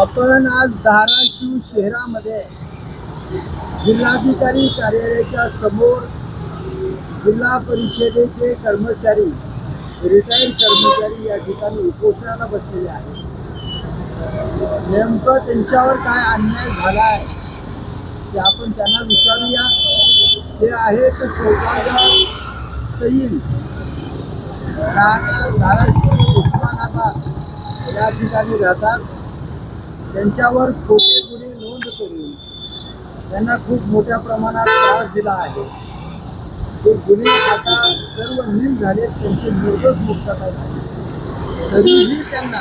आपण आज धाराशिव शहरामध्ये जिल्हाधिकारी कार्यालयाच्या समोर जिल्हा परिषदेचे कर्मचारी रिटायर्ड कर्मचारी या ठिकाणी उपोषणाला बसलेले आहेत. नेमकं त्यांच्यावर काय अन्याय झाला आहे ते आपण त्यांना विचारूया. ते आहेत सौदागर सईन राहणार धाराशिव उस्मानाबाद. या ठिकाणी राहतात. त्यांच्यावर खोटे गुन्हे नोंद करून त्यांना खूप मोठ्या प्रमाणात त्रास दिला आहे. ते गुन्हे आता सर्व नील झाले त्यांचे निर्दोष मुक्तता झाली. तरीही त्यांना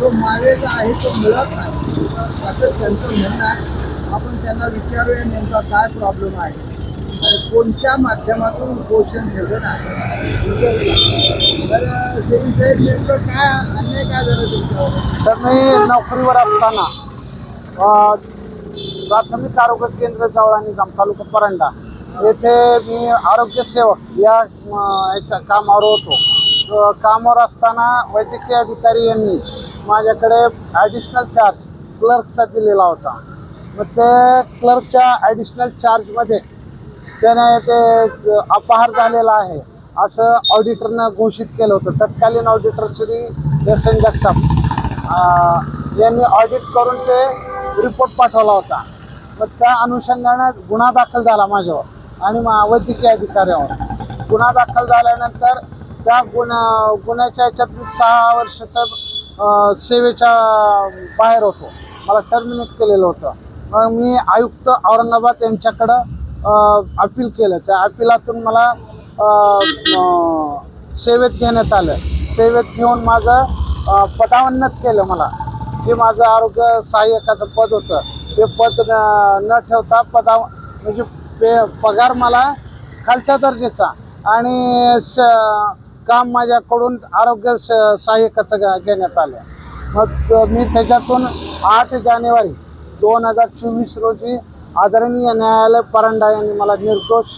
जो मावेचा आहे तो मिळत नाही. असं त्यांचं म्हणणं आहे. आपण त्यांना विचारूया नेमका काय प्रॉब्लेम आहे. कोणत्या माध्यमातून उपोषण ठेवलं आहे तर सेविंग नेमकं काय अन्याय काय झालं तुमच्यावर? सर मी नोकरीवर असताना प्राथमिक आरोग्य केंद्र जवळ जाम तालुका परंडा येथे मी आरोग्य सेवक या याच्या कामावर होतो. कामावर असताना वैद्यकीय अधिकारी यांनी माझ्याकडे ॲडिशनल चार्ज क्लर्कचा दिलेला होता. मग ते क्लर्कच्या ॲडिशनल चार्जमध्ये त्याने ते अपहार झालेला आहे. असं ऑडिटरनं घोषित केलं होतं. तत्कालीन ऑडिटर श्री एन जगताप यांनी ऑडिट करून ते रिपोर्ट पाठवला होता. मग त्या अनुषंगानं गुन्हा दाखल झाला माझ्यावर आणि मा वैद्यकीय अधिकाऱ्यावर. गुन्हा दाखल झाल्यानंतर त्या गुन्हा गुन्ह्याच्या ह्याच्यात सहा वर्षाचं सेवेच्या बाहेर होतो. मला टर्मिनेट केलेलं होतं. मग मी आयुक्त औरंगाबाद यांच्याकडं अपील केलं. त्या अपिलातून मला सेवेत घेण्यात आलं. सेवेत घेऊन माझं पदावन्नत केलं मला. जे माझं आरोग्य सहाय्यकाचं पद होतं ते पद न न ठेवता पदा म्हणजे पे पगार मला खालच्या दर्जेचा आणि स काम माझ्याकडून आरोग्य स सहाय्यकाचं घेण्यात आलं. मग मी त्याच्यातून आठ जानेवारी दोन हजार चोवीस रोजी आदरणीय न्यायालय परंडा यांनी मला निर्दोष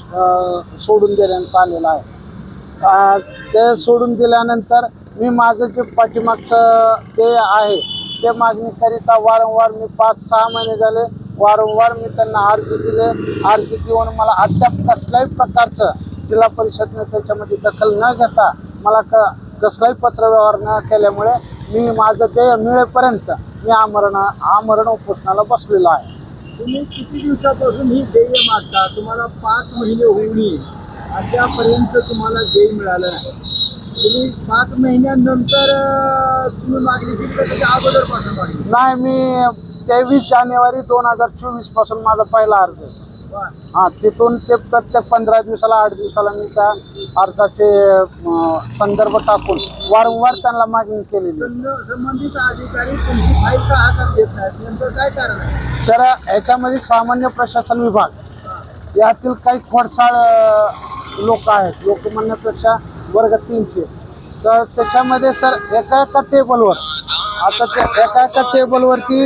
सोडून देण्यात आलेलं आहे. ते सोडून दिल्यानंतर मी माझं जे पाठीमागचं ते आहे ते मागणीकरिता वारंवार मी पाच सहा महिने झाले. वारंवार मी त्यांना अर्ज दिले. अर्ज देऊन मला अद्याप कसल्याही प्रकारचं जिल्हा परिषदने त्याच्यामध्ये दखल न घेता मला क कसलाही पत्रव्यवहार न केल्यामुळे मी माझं ते मिळेपर्यंत मी आमरण आमरण उपोषणाला बसलेलो आहे. तुम्ही किती दिवसापासून ही देय मागता? तुम्हाला पाच महिने होऊनही अद्यापर्यंत तुम्हाला देय मिळालं नाही. तुम्ही पाच महिन्यानंतर तुम्ही मागणी केली का त्याच्या अगोदरपासून मागणी. नाही मी तेवीस जानेवारी दोन हजार चोवीसपासून माझा पहिला अर्ज आहे. हा तिथून ते प्रत्येक पंधरा दिवसाला आठ दिवसाला मी त्या अर्जाचे संदर्भ टाकून वारंवार त्यांना मागणी केलेली संबंधित अधिकारी तुमची फाईल का हातात घेत नाहीत? नेमकं काय कारण आहे? सर याच्यामध्ये सामान्य प्रशासन विभाग. यातील काही खोडसाळ लोक आहेत. लोक म्हणण्यापेक्षा वर्ग तीनचे तर त्याच्यामध्ये सर एका एका टेबलवर आता ते एका एका टेबलवरती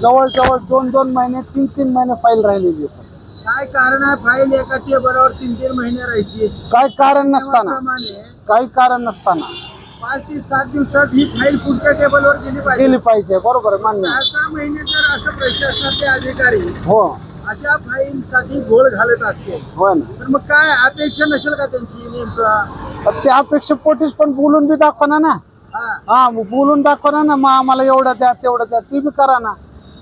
जवळजवळ दोन दोन महिने तीन तीन महिने फाईल राहिलेली आहे सर. काय कारण आहे? फाईल एका टेबलवर तीन तीन महिने राहायची. काय कारण नसताना? काही कारण नसताना? पाच ते सात दिवसात ही फाईल पुढच्या टेबलवर गेली पाहिजे. गेली पाहिजे बरोबर आहे, मान्य सहा आहे. सहा महिने जर असं प्रशासनाचे अधिकारी हो. अशा फाईलसाठी घोळ घालत असते हो ना. तर मग काय अपेक्षा नसेल का त्यांची नेमकं? पण त्या अपेक्षेपोटीच पण बोलून बी दाखवा ना. हा. हा मग बोलून दाखवा ना ना मग आम्हाला एवढं द्या तेवढं द्या ती बी करा ना.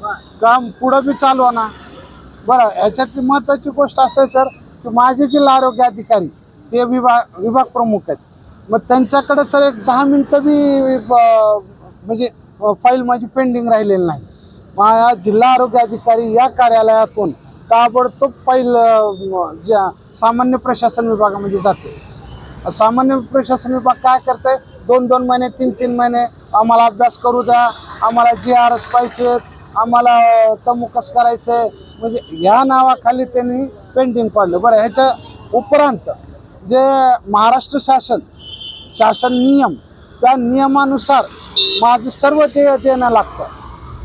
वा. काम पुढं बी चालवा ना. बरं ह्याच्यातली महत्त्वाची गोष्ट असं आहे सर की माझे जिल्हा आरोग्य अधिकारी ते विभाग विभाग प्रमुख आहेत. मग त्यांच्याकडे सर एक दहा मिनटं बी ब- म्हणजे फाईल माझी पेंडिंग राहिलेली नाही. माझ्या जिल्हा आरोग्य अधिकारी या कार्यालयातून ताबडतोब फाईल ज्या सामान्य प्रशासन विभागामध्ये जाते. सामान्य प्रशासन विभाग काय करते दोन दोन महिने तीन तीन महिने आम्हाला अभ्यास करू द्या. आम्हाला जी आर एस पाहिजेत आम्हाला तमुकच करायचंय? म्हणजे ह्या नावाखाली त्यांनी पेंटिंग पाडलं. बरं ह्याच्या उपरांत जे महाराष्ट्र शासन शासन नियम त्या नियमानुसार माझं सर्व देय देणं लागतं.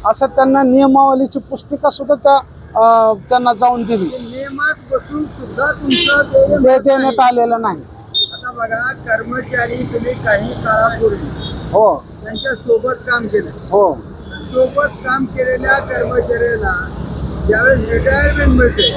असं त्यांना नियमावलीची पुस्तिका सुद्धा त्या त्यांना जाऊन दिली. ते नियमात बसून सुद्धा तुमचं ते देण्यात. आलेलं नाही. आता बघा कर्मचारी तुम्ही काही काळापूर्वी हो. त्यांच्यासोबत काम केलं. हो. सोबत काम केलेल्या कर्मचाऱ्याला ज्यावेळेस रिटायरमेंट मिळते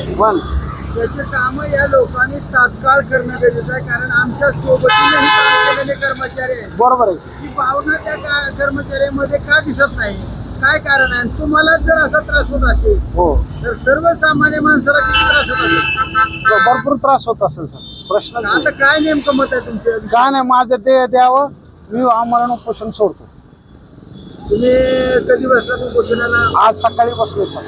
त्याची कामं या लोकांनी तात्काळ करणं गरजेचं आहे. कारण आमच्या सोबतीनेही काम केलेले कर्मचारी आहेत. बरोबर आहे. ही भावना त्या का- कर्मचाऱ्यामध्ये का दिसत नाही? काय कारण आहे? आणि तुम्हाला जर असा त्रास होत असेल हो. तर सर्वसामान्य माणसाला किती त्रास होत असेल? भरपूर त्रास होत असेल सर. प्रश्न आता काय नेमकं मत आहे तुमचं? काय नाही माझं ते द्यावं. मी आम्हाला उपोषण सोडतो. तुम्ही कधी बसला उपोषणाला? आज सकाळी बसलो सर.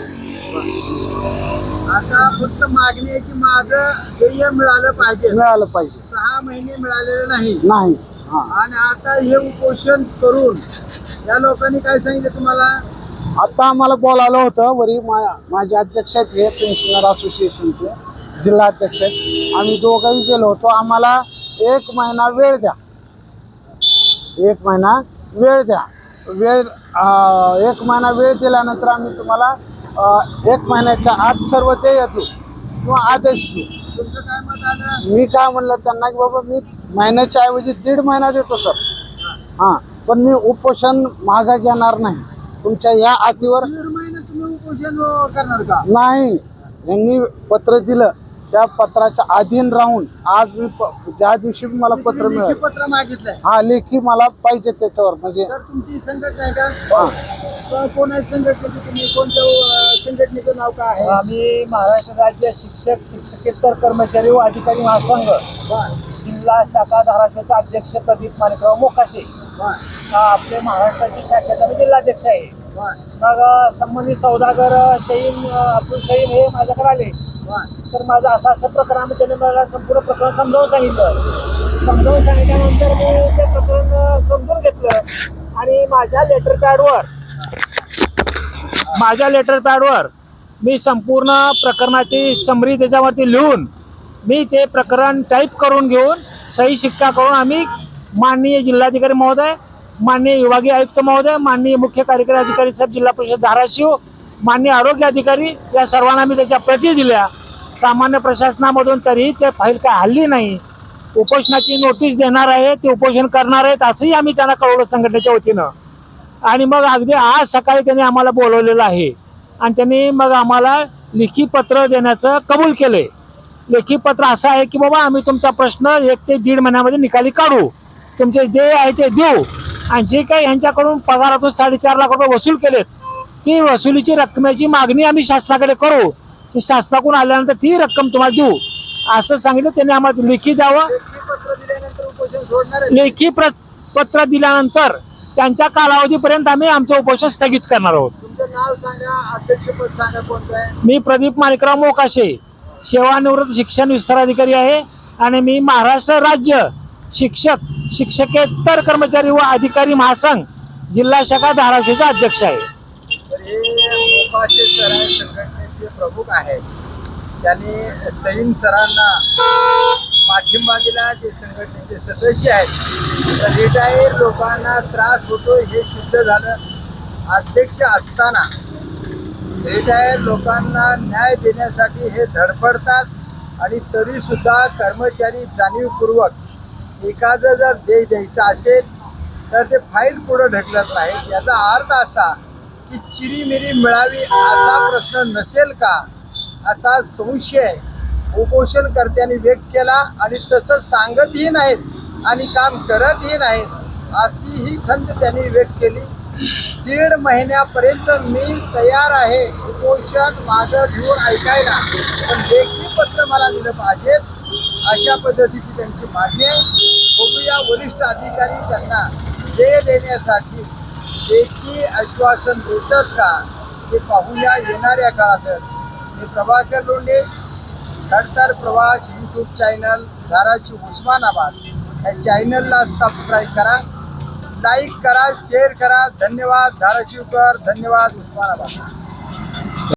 आता फक्त मागणी आहे की माझं ध्येय मिळालं पाहिजे. मिळालं पाहिजे. सहा महिने मिळालेले नाही. नाही. हा. आणि आता हे उपोषण करून या लोकांनी काय सांगितलं तुम्हाला? आता आम्हाला बोलावलं होतं वरी मा- माझे अध्यक्ष आहेत हे पेन्शनर असोसिएशनचे जिल्हा अध्यक्ष आहेत. आम्ही दोघंही गेलो होतो. आम्हाला एक महिना वेळ द्या. एक महिना वेळ द्या. वेळ एक महिना वेळ दिल्यानंतर आम्ही तुम्हाला एक महिन्याच्या आत सर्व ते येतो किंवा आदेश देऊ. मी काय म्हणलं त्यांना की बाबा मी महिन्याच्या ऐवजी दीड महिना देतो सर. हां पण मी उपोषण मागा घेणार नाही. तुमच्या या अटीवर तुम्ही उपोषण करणार का? नाही यांनी पत्र दिलं. त्या पत्राच्या अधीन राहून आज मी प- ज्या दिवशी मला पत्र मिळालं. पत्र मागितलंय. हा लेखी मला पाहिजे त्याच्यावर म्हणजे सर तुमची संघटना आहे का? हा. क- कोण आहे संघटनेची तुम्ही? कोणत्या संघटनेचं नाव काय आहे? आम्ही महाराष्ट्र राज्य शिक्षक शिक्षकेतर कर्मचारी व अधिकारी महासंघ. जिल्हा शाखा धाराशिवचा अध्यक्ष प्रदीप माणिकराव मोकाशे. हा आपले महाराष्ट्राची शाखेचा मी जिल्हाध्यक्ष आहे. मग संबंधित सौदागर अ, अब्दुल शहीन हे माझ्याकडे आले. सर माझं असं असं प्रकरण आम्ही त्याने मला संपूर्ण प्रकरण समजावून सांगितलं. समजावून सांगितल्यानंतर मी ते प्रकरण समजून घेतलं. आणि माझ्या लेटर पॅडवर माझ्या लेटर पॅडवर मी संपूर्ण प्रकरणाची समरी त्याच्यावरती लिहून मी ते प्रकरण टाईप करून घेऊन सही शिक्का करून आम्ही माननीय जिल्हाधिकारी महोदय माननीय विभागीय आयुक्त महोदय माननीय मुख्य कार्यकारी अधिकारी साहेब जिल्हा परिषद धाराशिव माननीय आरोग्य अधिकारी या सर्वांना मी त्याच्या प्रती दिल्या. सामान्य प्रशासनामधून तरी ते फाईल काय हल्ली नाही. उपोषणाची नोटीस देणार आहे ते उपोषण करणार आहेत असंही आम्ही त्यांना कळवलं संघटनेच्या वतीनं. आणि मग अगदी आज सकाळी त्यांनी आम्हाला बोलवलेलं आहे. आणि त्यांनी मग आम्हाला लेखी पत्र देण्याचं कबूल केले लेखी पत्र असं आहे की बाबा आम्ही तुमचा प्रश्न एक ते दीड महिन्यामध्ये निकाली काढू. तुमचे देय आहे ते देऊ. आणि जे काही यांच्याकडून पगारातून साडेचार लाख रुपये वसूल केलेत ती वसुलीची रकमेची मागणी आम्ही शासनाकडे करू. की शासनाकडून आल्यानंतर ती रक्कम तुम्हाला देऊ. असं सांगितलं त्यांनी आम्हाला लेखी द्यावं. लेखी पत्र दिल्यानंतर प्र पत्र दिल्यानंतर त्यांच्या कालावधीपर्यंत आम्ही आमचं उपोषण स्थगित करणार आहोत. मी प्रदीप माणिकराव मोकाशे सेवानिवृत्त शिक्षण विस्तार अधिकारी आहे आणि मी महाराष्ट्र राज्य शिक्षक शिक्षकेतर कर्मचारी व अधिकारी महासंघ जिल्हा शाखा धाराशिवचा अध्यक्ष आहे. प्रमुख आहेत. त्यांनी सईम सरांना पाठिंबा दिला जे संघटनेचे सदस्य आहेत. तर रिटायर लोकांना त्रास होतो हे सिद्ध झालं. अध्यक्ष असताना रिटायर लोकांना न्याय देण्यासाठी हे धडपडतात आणि तरीसुद्धा कर्मचारी जाणीवपूर्वक एखादं जर देश द्यायचं असेल तर ते फाईल पुढं ढकलत नाहीत. याचा अर्थ असा की चिरीमिरी मिळावी असा प्रश्न नसेल का? असा संशय उपोषणकर्त्यांनी व्यक्त केला आणि तसं सांगतही नाहीत आणि काम करतही नाहीत अशी ही खंत त्यांनी व्यक्त केली. दीड महिन्यापर्यंत मी तयार आहे उपोषण मागं घेऊन ऐकायला. पण लेखी पत्र मला दिलं पाहिजेत अशा पद्धतीची त्यांची मागणी आहे. बघूया वरिष्ठ अधिकारी त्यांना देय देण्यासाठी लेखी आश्वासन देतात का हे पाहूया येणाऱ्या काळातच. मी प्रभाकर लोंढे खडतर प्रवास यूट्यूब चॅनल धाराशिव उस्मानाबाद. या चॅनलला सबस्क्राईब करा लाईक करा शेअर करा. धन्यवाद. धाराशिवकर धन्यवाद. उस्मानाबाद.